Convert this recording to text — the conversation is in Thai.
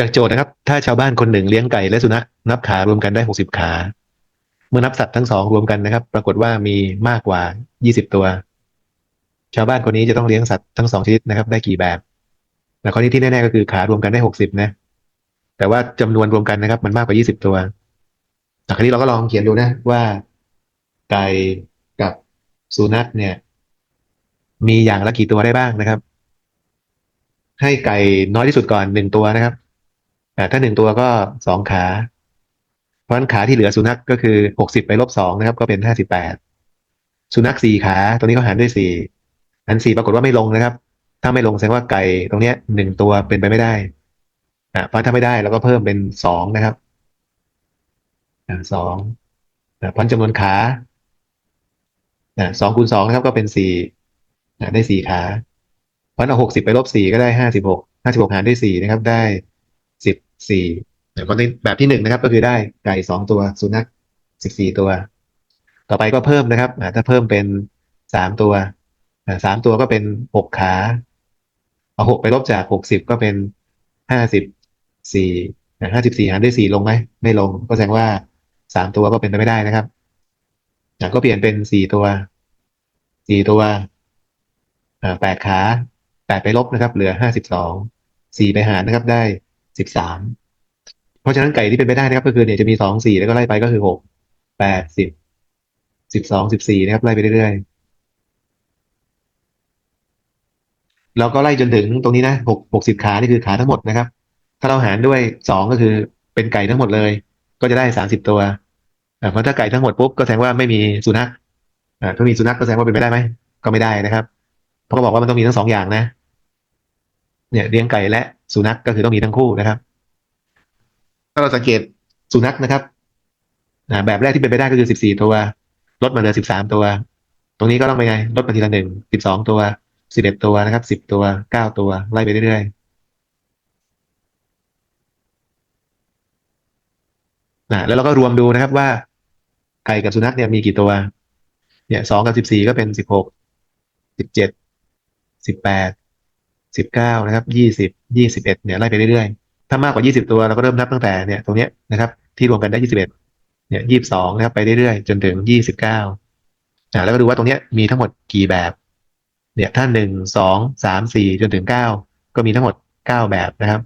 จากโจทย์นะครับ ถ้าชาวบ้านคนหนึ่งเลี้ยงไก่และสุนัขนับขารวมกันได้หกสิบขา เมื่อนับสัตว์ทั้งสองรวมกันนะครับ ปรากฏว่ามีมากกว่ายี่สิบตัว ชาวบ้านคนนี้จะต้องเลี้ยงสัตว์ทั้งสองชนิดนะครับ ได้กี่แบบแต่ข้อนี้ที่แน่ๆก็คือขารวมกันได้หกสิบนะ แต่ว่าจำนวนรวมกันนะครับ มันมากกว่ายี่สิบตัวแต่คราวนี้เราก็ลองเขียนดูนะว่าไก่กับสุนัขเนี่ย มีอย่างละกี่ตัวได้บ้างนะครับ ให้ไก่น้อยที่สุดก่อนหนึ่งตัวนะครับ ถ้าหนึ่งตัวก็สองขา เพราะฉะนั้นขาที่เหลือสุนัขก็คือหกสิบไปลบสองนะครับ ก็เป็นห้าสิบแปดสุนัขสี่ขาตัวนี้ก็หารด้วยสี่อันสี่ปรากฏว่าไม่ลงนะครับ ถ้าไม่ลงแสดงว่าไก่ตรงเนี้ยหนึ่งตัวเป็นไปไม่ได้อ่าเพราะถ้าไม่ได้เราก็เพิ่มเป็นสองนะครับสองเพราะจำนวนขาสองคูณสองนะครับก็เป็นสี่ได้สี่ขาเพราะเอาหกสิบไปลบสี่ก็ได้ห้าสิบหกห้าสิบหกหารด้วยสี่นะครับได้ สิบสี่ก็ในแบบที่หนึ่งนะครับ ก็คือได้ไก่สองตัวสุนัขสิบสี่ตัว ต่อไปก็เพิ่มนะครับถ้าเพิ่มเป็นสามตัวสามตัวก็เป็นหกขา เอาหกไปลบจากหกสิบก็เป็นห้าสิบสี่ห้าสิบสี่หารด้วยสี่ลงไหมไม่ลง ก็แสดงว่าสามตัวก็เป็นไปไม่ได้นะครับก็เปลี่ยนเป็นสี่ตัวสี่ตัวแปดขาแปดไปลบนะครับ เหลือห้าสิบสองสี่ไปหารนะครับได้ สิบสามเพราะฉะนั้นไก่ที่เป็นไปได้นะครับ ก็คือเนี่ยจะมีสองสี่แล้วก็ไล่ไปก็คือหกแปดสิบสิบสองสิบสี่นะครับไล่ไปเรื่อยๆแล้วก็ไล่จนถึงตรงนี้นะหกหกสิบขานี่คือขาทั้งหมดนะครับ ถ้าเราหารด้วยสองก็คือเป็นไก่ทั้งหมดเลย ก็จะได้สามสิบตัวอ่เพราะถ้าไก่ทั้งหมดปุ๊บก็แสดงว่าไม่มีสุนัขอ่าถ้ามีสุนัขก็แสดงว่าเป็นไปได้ไหมก็ไม่ได้นะครับเพราะเขาบอกว่ามันต้องมีทั้งสองอย่างนะ เนี่ยเลี้ยงไก่และ สุนัขก็คือต้องมีทั้งคู่นะครับ ถ้าเราสังเกตสุนัขนะครับแบบแรกที่เป็นไปได้ก็คือสิบสี่ตัว ลดมาเหลือสิบสามตัว ตรงนี้ก็ต้องไปไง ลดมาทีละหนึ่งสิบสองตัวสิบเอ็ดตัวนะครับสิบตัวเก้าตัว ไล่ไปเรื่อยๆนะแล้วเราก็รวมดูนะครับว่าไก่กับสุนัขเนี่ยมีกี่ตัว เนี่ยสองกับสิบสี่ก็เป็นสิบหกสิบเจ็ดสิบแปด สิบเก้านะครับยี่สิบยี่สิบเอ็ดเนี่ยไล่ไปเรื่อยๆ ถ้ามากกว่ายี่สิบตัวเราก็เริ่มนับตั้งแต่เนี่ยตรงเนี้ยนะครับที่รวมกันได้ยี่สิบเอ็ดเนี่ยยี่สิบสองนะครับไปเรื่อยๆ จนถึงยี่สิบเก้าอ่าแล้วก็ดูว่าตรงเนี้ยมีทั้งหมดกี่แบบ เนี่ยถ้าหนึ่งสองสามสี่จนถึงเก้าก็มีทั้งหมดเก้าแบบนะครับ